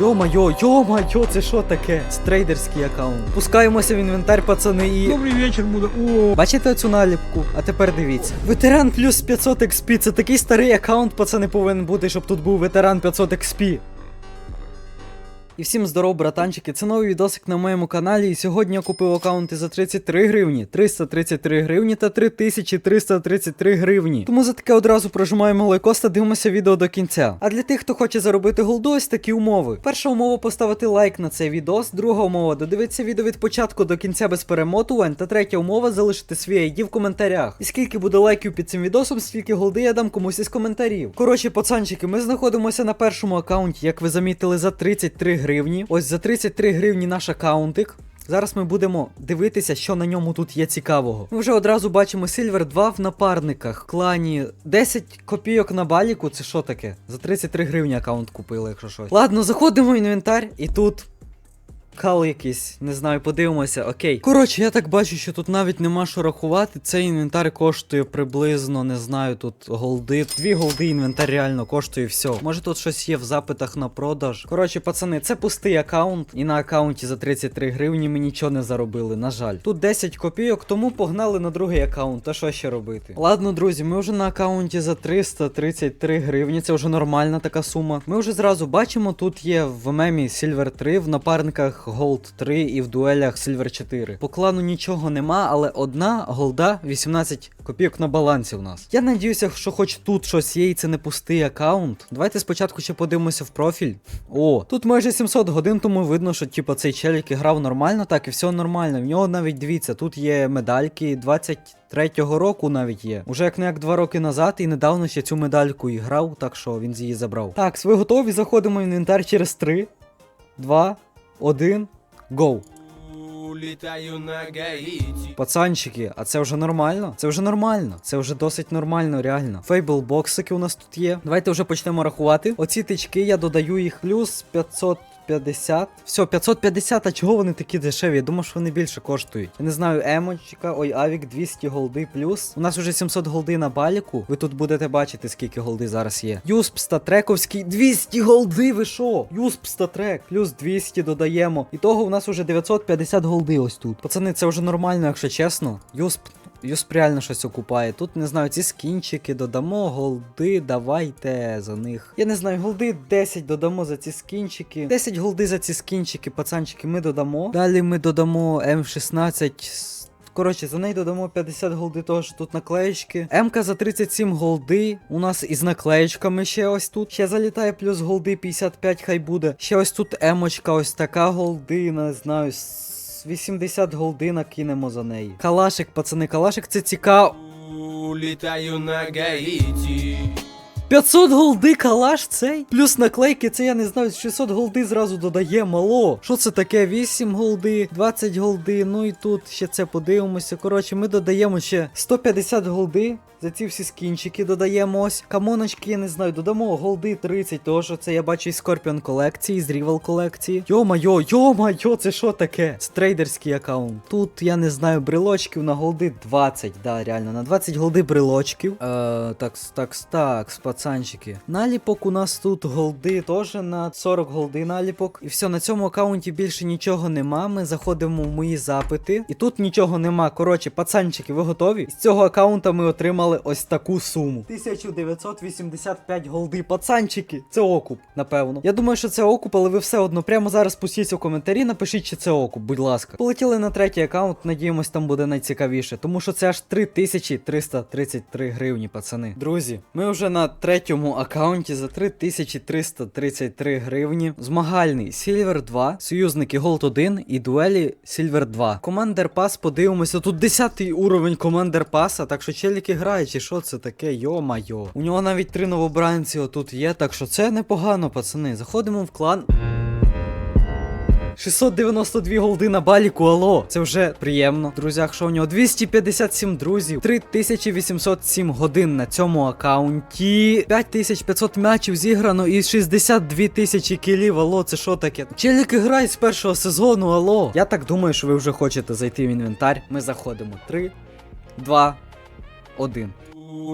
Йо-майо, йо-майо, це що таке? Стрейдерський аккаунт. Пускаємося в інвентар, пацани, і. Добрий вечір буде. О, Бачите цю наліпку? А тепер дивіться. Ветеран плюс 500 XP. Це такий старий аккаунт, пацани, повинен бути, щоб тут був ветеран 500 XP. І всім здоров, братанчики, це новий відосик на моєму каналі. І сьогодні я купив аккаунти за 33 гривні, 333 гривні та 3333 гривні. Тому за таке одразу прожимаємо лайкос та дивимося відео до кінця. А для тих, хто хоче заробити голду, ось такі умови. Перша умова поставити лайк на цей відос, друга умова додивитися відео від початку до кінця без перемотувань, та третя умова залишити свій ID в коментарях. І скільки буде лайків під цим відосом, стільки голди я дам комусь із коментарів. Коротше, пацанчики, ми знаходимося на першому аккаунті, як ви замітили, за 33 гривні. Ось за 33 гривні наш аккаунтик. Зараз ми будемо дивитися, що на ньому тут є цікавого. Ми вже одразу бачимо Silver 2 в напарниках. В клані 10 копійок на баліку. Це що таке? За 33 гривні аккаунт купили, якщо щось. Ладно, заходимо в інвентар, і тут. Кал якийсь, не знаю, подивимося, окей. Коротше, я так бачу, що тут навіть нема що рахувати. Цей інвентар коштує приблизно, не знаю, тут голди. Дві голди інвентар реально коштує все. Може тут щось є в запитах на продаж. Коротше, пацани, це пустий аккаунт, і на аккаунті за 33 гривні ми нічого не заробили, на жаль. Тут 10 копійок, тому погнали на другий аккаунт. А що ще робити? Ладно, друзі, ми вже на аккаунті за 333 гривні. Це вже нормальна така сума. Ми вже зразу бачимо, тут є в мемі Silver 3, в напарниках Gold 3 і в дуелях Silver 4. По клану нічого нема, але одна голда 18 копійок на балансі у нас. Я надіюся, що хоч тут щось є, і це не пустий аккаунт. Давайте спочатку ще подивимося в профіль. О, тут майже 700 годин, тому видно, що типу, цей челік грав нормально, так і все нормально. В нього навіть дивіться, тут є медальки 23-го року навіть є. Уже як не як два роки назад, і недавно ще цю медальку і грав, так що він з її забрав. Так, ви готові? Заходимо в інвентар через 3, 2, 1, гоу. літаю на Гаїті. Пацанчики, а це вже нормально? Це вже нормально. Це вже досить нормально, реально. Фейбл боксики у нас тут є. Давайте вже почнемо рахувати. Оці тички я додаю їх плюс 550. Все, 550, а чого вони такі дешеві? Я думав, що вони більше коштують. Я не знаю, емочка, ой, авік 200 голди плюс. У нас вже 700 голди на баліку. Ви тут будете бачити, скільки голди зараз є. Юсп статрековський 200 голди, ви що? Юсп статрек, плюс 200 додаємо. І того у нас уже 950 голди ось тут. Пацани, це вже нормально, якщо чесно. Юсп Юсп реально щось окупає. Тут не знаю, ці скінчики додамо, голди, давайте за них. Я не знаю, голди 10 додамо за ці скінчики. 10 голди за ці скінчики, пацанчики, ми додамо. Далі ми додамо М16. Коротше, за неї додамо 50 голди, того що тут наклеєчки. М-ка за 37 голди. У нас із наклеєчками ще ось тут. Ще залітає плюс голди 55, хай буде. Ще ось тут емочка, ось така голди, не знаю. С- 80 голдина кинемо за неї. Калашик, пацани, калашик це цікаво. Літаю на Гаїті. 500 голди калаш цей? Плюс наклейки, це я не знаю, 600 голди зразу додає, мало. Що це таке? 8 голди, 20 голди, ну і тут ще це подивимося. Коротше, ми додаємо ще 150 голди. За ці всі скінчики додаємо ось. Камоночки, я не знаю, додамо голди 30, того що це я бачу із Scorpion колекції, з Rival колекції. Йо-майо, йо-майо, це що таке? Це трейдерський аккаунт. Тут я не знаю, брелочків на голди 20, да, реально, на 20 голди брелочків. Е, такс, такс, такс, пацанчики. Наліпок у нас тут голди теж на 40 голди наліпок. І все, на цьому аккаунті більше нічого нема. Ми заходимо в мої запити. І тут нічого нема. Коротше, пацанчики, ви готові? З цього аккаунта ми отримали ось таку суму. 1985 голди. Пацанчики, це окуп, напевно. Я думаю, що це окуп, але ви все одно прямо зараз пустіться в коментарі, напишіть, чи це окуп, будь ласка. Полетіли на третій аккаунт, надіємось, там буде найцікавіше, тому що це аж 3333 гривні, пацани. Друзі, ми вже на третьому аккаунті за 3333 гривні. Змагальний Сільвер 2, союзники Голд 1 і дуелі Сільвер 2. Командер Пас, подивимося. Тут 10 уровень Командер Паса, так що челіки грають, що це таке, йо-майо. У нього навіть три новобранці отут є, так що це непогано, пацани. Заходимо в клан. 692 голди на баліку, алло, це вже приємно. Друзях, що у нього 257 друзів, 3807 годин на цьому аккаунті, 5500 м'ячів зіграно і 62 тисячі кілів, алло, це що таке? Челіки грають з першого сезону, алло. Я так думаю, що ви вже хочете зайти в інвентар. Ми заходимо. 3, 2, 1.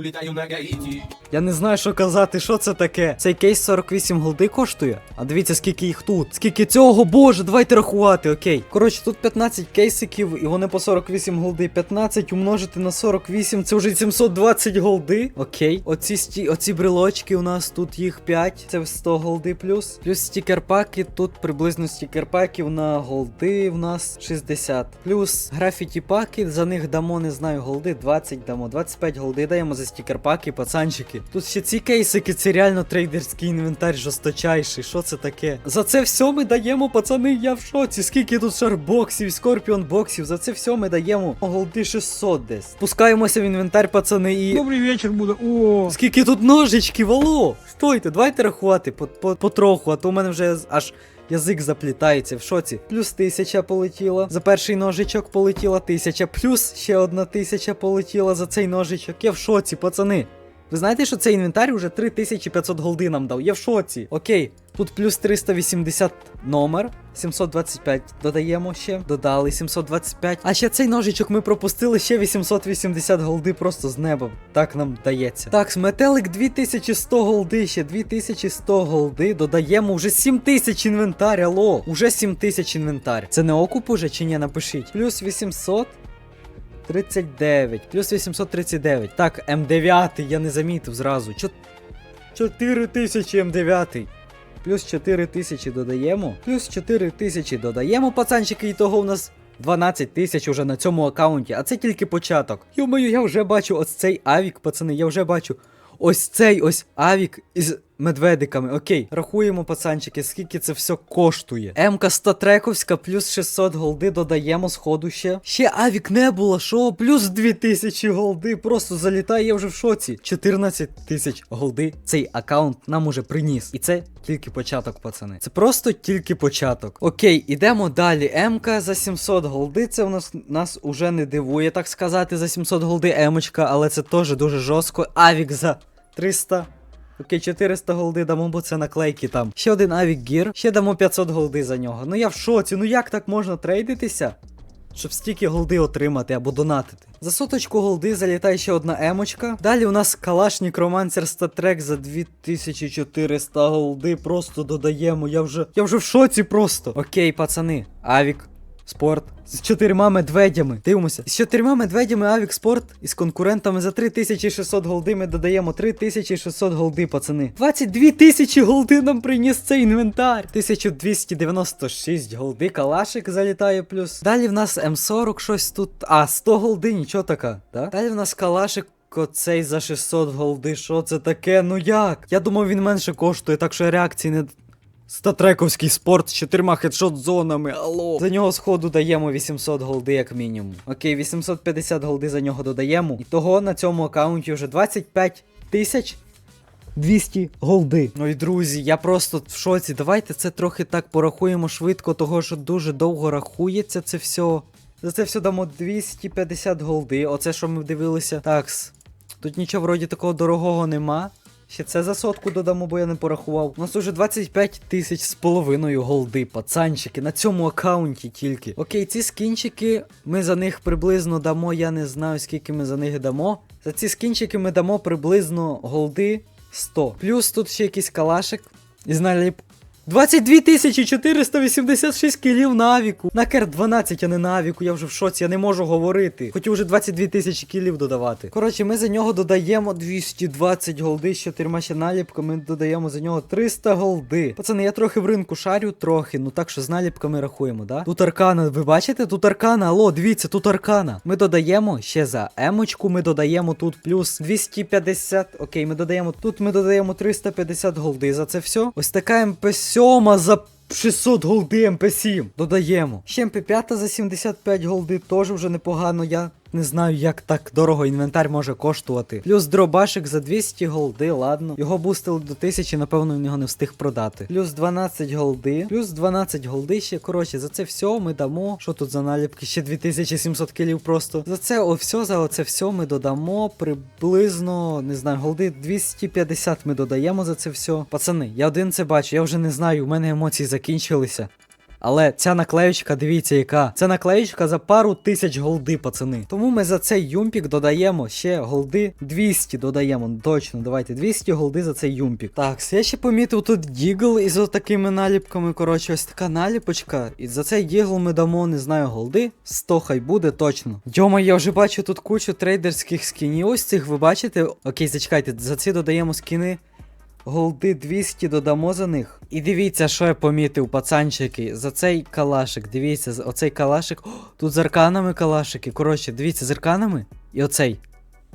літаю на Гаїті. Я не знаю, що казати, що це таке. Цей кейс 48 голди коштує. А дивіться, скільки їх тут. Скільки цього, боже, давайте рахувати, окей. Коротше, тут 15 кейсиків, і вони по 48 голди. 15 умножити на 48, це вже 720 голди. Окей. Оці сті... оці брелочки у нас тут їх 5. Це 100 голди плюс. Плюс стікерпаки. Тут приблизно стікерпаків на голди в нас 60. Плюс графіті паки, за них дамо, не знаю, голди 20 дамо. 25 голди даємо за стікерпаки, пацанчики. Тут ще ці кейсики, це реально трейдерський інвентар жорсточайший. Що це таке? За це все ми даємо, пацани, я в шоці. Скільки тут шарбоксів, скорпіон боксів, за це все ми даємо голди 600 десь. Спускаємося в інвентар, пацани, і. Добрий вечір буде. О, Скільки тут ножичків, алло! Стойте, давайте рахувати по, по, потроху, а то у мене вже аж язик заплітається в шоці. Плюс тисяча полетіла. За перший ножичок полетіла тисяча. Плюс ще одна тисяча полетіла за цей ножичок. Я в шоці, пацани. Ви знаєте, що цей інвентар уже 3500 голди нам дав? Я в шоці. Окей, тут плюс 380 номер. 725 додаємо ще. Додали 725. А ще цей ножичок ми пропустили ще 880 голди просто з неба. Так нам дається. Так, метелик 2100 голди, ще 2100 голди. Додаємо вже 7000 інвентар. Алло, уже 7000 інвентар. Це не окуп уже чи ні? Напишіть. Плюс 800. 39, плюс 839. Так, М9 я не замітив зразу. 4000 М9. Плюс 4000 додаємо. Плюс 4000 додаємо, пацанчики, і того у нас 12 тисяч уже на цьому аккаунті, а це тільки початок. Йомаю, я вже бачу ось цей авік, пацани, я вже бачу. Ось цей ось авік із медведиками. Окей, рахуємо, пацанчики, скільки це все коштує. М-ка 100 трековська, плюс 600 голди додаємо з ходу ще. Ще авік не було, що? Плюс 2000 голди. Просто залітає, я вже в шоці. 14 тисяч голди цей аккаунт нам уже приніс. І це тільки початок, пацани. Це просто тільки початок. Окей, ідемо далі. М-ка за 700 голди. Це у нас нас уже не дивує, так сказати, за 700 голди М-очка, але це теж дуже жорстко. Авік за 300. Окей, 400 голди дамо, бо це наклейки там. Ще один Авік Гір, ще дамо 500 голди за нього. Ну я в шоці, ну як так можна трейдитися? Щоб стільки голди отримати або донатити. За соточку голди залітає ще одна емочка. Далі у нас Калашнік Романсер статрек за 2400 голди. Просто додаємо. Я вже. Я вже в шоці просто. Окей, пацани. Авік. Спорт з чотирма медведями. Дивимося. З чотирма медведями Авік Спорт і з конкурентами за 3600 голди ми додаємо 3600 голди, пацани. 22 тисячі голди нам приніс цей інвентар. 1296 голди. Калашик залітає плюс. Далі в нас М40 щось тут. А, 100 голди, нічого така. Да? Далі в нас калашик. Оцей за 600 голди, що це таке? Ну як? Я думав, він менше коштує, так що реакції не Статрековський спорт з чотирма хедшот зонами, алло. За нього сходу даємо 800 голди, як мінімум. Окей, 850 голди за нього додаємо. І того на цьому аккаунті вже 25 тисяч. 200 голди. Ой, друзі, я просто в шоці. Давайте це трохи так порахуємо швидко, того що дуже довго рахується це все. За це все дамо 250 голди. Оце що ми дивилися. Такс. Тут нічого вроді такого дорогого нема. Ще це за сотку додамо, бо я не порахував. У нас уже 25 тисяч з половиною голди, пацанчики, на цьому аккаунті тільки. Окей, ці скінчики, ми за них приблизно дамо, я не знаю, скільки ми за них дамо. За ці скінчики ми дамо приблизно голди 100. Плюс тут ще якийсь калашик. Із наліп. 22 486 кілів на авіку. На кер 12, а не на авіку. Я вже в шоці, я не можу говорити. Хотів вже 22 тисячі кілів додавати. Коротше, ми за нього додаємо 220 голди з чотирма ще наліпками. Додаємо за нього 300 голди. Пацани, я трохи в ринку шарю, трохи. Ну так що з наліпками рахуємо, да? Тут аркана, ви бачите? Тут аркана. Алло, дивіться, тут аркана. Ми додаємо ще за емочку. Ми додаємо тут плюс 250. Окей, ми додаємо. Тут ми додаємо 350 голди за це все. Ось така МП7 за 600 голди МП7. Додаємо. Ще МП5 за 75 голди теж вже непогано. Я не знаю, як так дорого інвентар може коштувати. Плюс дробашик за 200 голди, ладно. Його бустили до 1000, напевно, він його не встиг продати. Плюс 12 голди. Плюс 12 голди ще. Коротше, за це все ми дамо. Що тут за наліпки? Ще 2700 кілів просто. За це о, все, за оце все ми додамо приблизно, не знаю, голди 250 ми додаємо за це все. Пацани, я один це бачу, я вже не знаю, у мене емоції закінчилися. Але ця наклеючка, дивіться, яка. Це наклеючка за пару тисяч голди, пацани. Тому ми за цей юмпік додаємо ще голди 200 додаємо. Точно, давайте 200 голди за цей юмпік. Так, я ще помітив тут дігл із отакими наліпками. Коротше, ось така наліпочка. І за цей дігл ми дамо, не знаю, голди. 100 хай буде точно. Йома, я вже бачу тут кучу трейдерських скінів. Ось цих ви бачите. Окей, зачекайте, за ці додаємо скіни. Голди 200 додамо за них. І дивіться, що я помітив, пацанчики. За цей калашик. Дивіться, за- оцей калашик. О, тут з арканами калашики. Коротше, дивіться, з арканами. І оцей.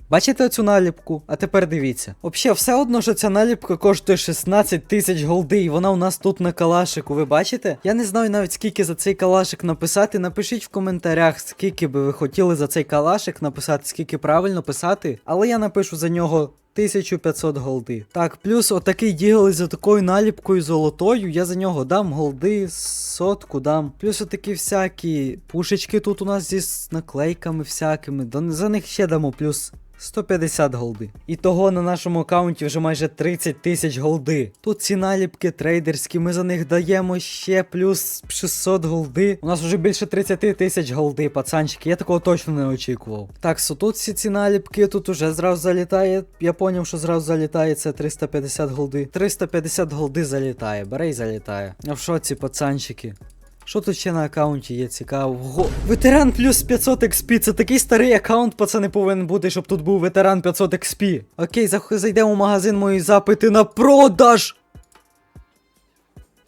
Бачите оцю наліпку? А тепер дивіться. Взагалі, все одно, що ця наліпка коштує 16 тисяч голди, і вона у нас тут на калашику. Ви бачите? Я не знаю навіть скільки за цей калашик написати. Напишіть в коментарях, скільки би ви хотіли за цей калашик написати, скільки правильно писати. Але я напишу за нього 1500 голди. Так, плюс отакий дігл із такою наліпкою золотою. Я за нього дам голди, сотку дам. Плюс отакі всякі пушечки тут у нас зі наклейками всякими. За них ще дамо плюс 150 голди. І того на нашому аккаунті вже майже 30 тисяч голди. Тут ці наліпки трейдерські, ми за них даємо ще плюс 600 голди. У нас вже більше 30 тисяч голди, пацанчики. Я такого точно не очікував. Так, so тут всі ці наліпки, тут уже зразу залітає. Я поняв, що зразу залітає це 350 голди. 350 голди залітає, бере і залітає. А в шоці, пацанчики. Що тут ще на аккаунті є цікавого? Ветеран плюс 500 XP. Це такий старий аккаунт, пацани, повинен бути, щоб тут був ветеран 500 XP. Окей, зайдемо в магазин мої запити на продаж.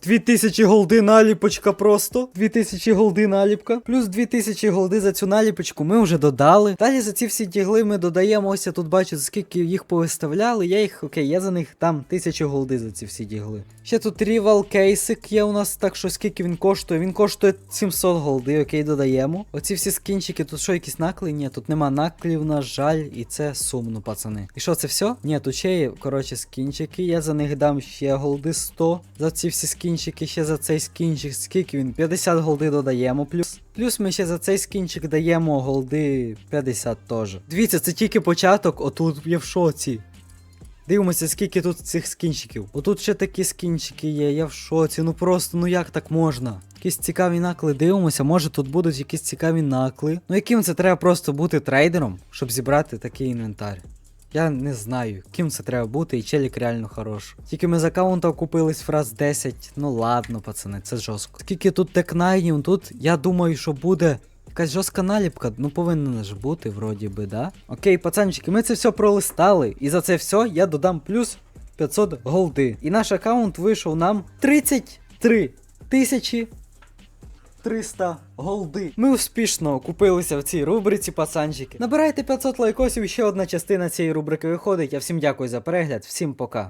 2000 голди наліпочка просто. 2000 голди наліпка. Плюс 2000 голди за цю наліпочку ми вже додали. Далі за ці всі дігли ми додаємо. Ось я тут бачу, скільки їх повиставляли. Я їх, окей, я за них дам 1000 голди за ці всі дігли. Ще тут рівал кейсик є у нас, так що скільки він коштує? Він коштує 700 голди, окей, додаємо. Оці всі скінчики, тут що, якісь накли? Ні, тут нема наклів, на жаль, і це сумно, пацани. І що, це все? Ні, тут ще є, коротше, скінчики. Я за них дам ще голди 100. За ці всі скінчики, ще за цей скінчик. Скільки він? 50 голди додаємо плюс. Плюс ми ще за цей скінчик даємо голди 50 теж. Дивіться, це тільки початок, отут я в шоці. Дивимося, скільки тут цих скінчиків. Отут ще такі скінчики є, я в шоці. Ну просто, ну як так можна? Якісь цікаві накли дивимося, може тут будуть якісь цікаві накли. Ну яким це треба просто бути трейдером, щоб зібрати такий інвентар? Я не знаю, ким це треба бути, і челік реально хорош. Тільки ми з аккаунта купились фраз 10. Ну ладно, пацани, це жорстко. Скільки тут текнайнів, тут я думаю, що буде якась жорстка наліпка, ну повинна ж бути, вроді би, да? Окей, пацанчики, ми це все пролистали, і за це все я додам плюс 500 голди. І наш аккаунт вийшов нам 33 тисячі 300 голди. Ми успішно купилися в цій рубриці, пацанчики. Набирайте 500 лайкосів, ще одна частина цієї рубрики виходить. Я всім дякую за перегляд, всім пока.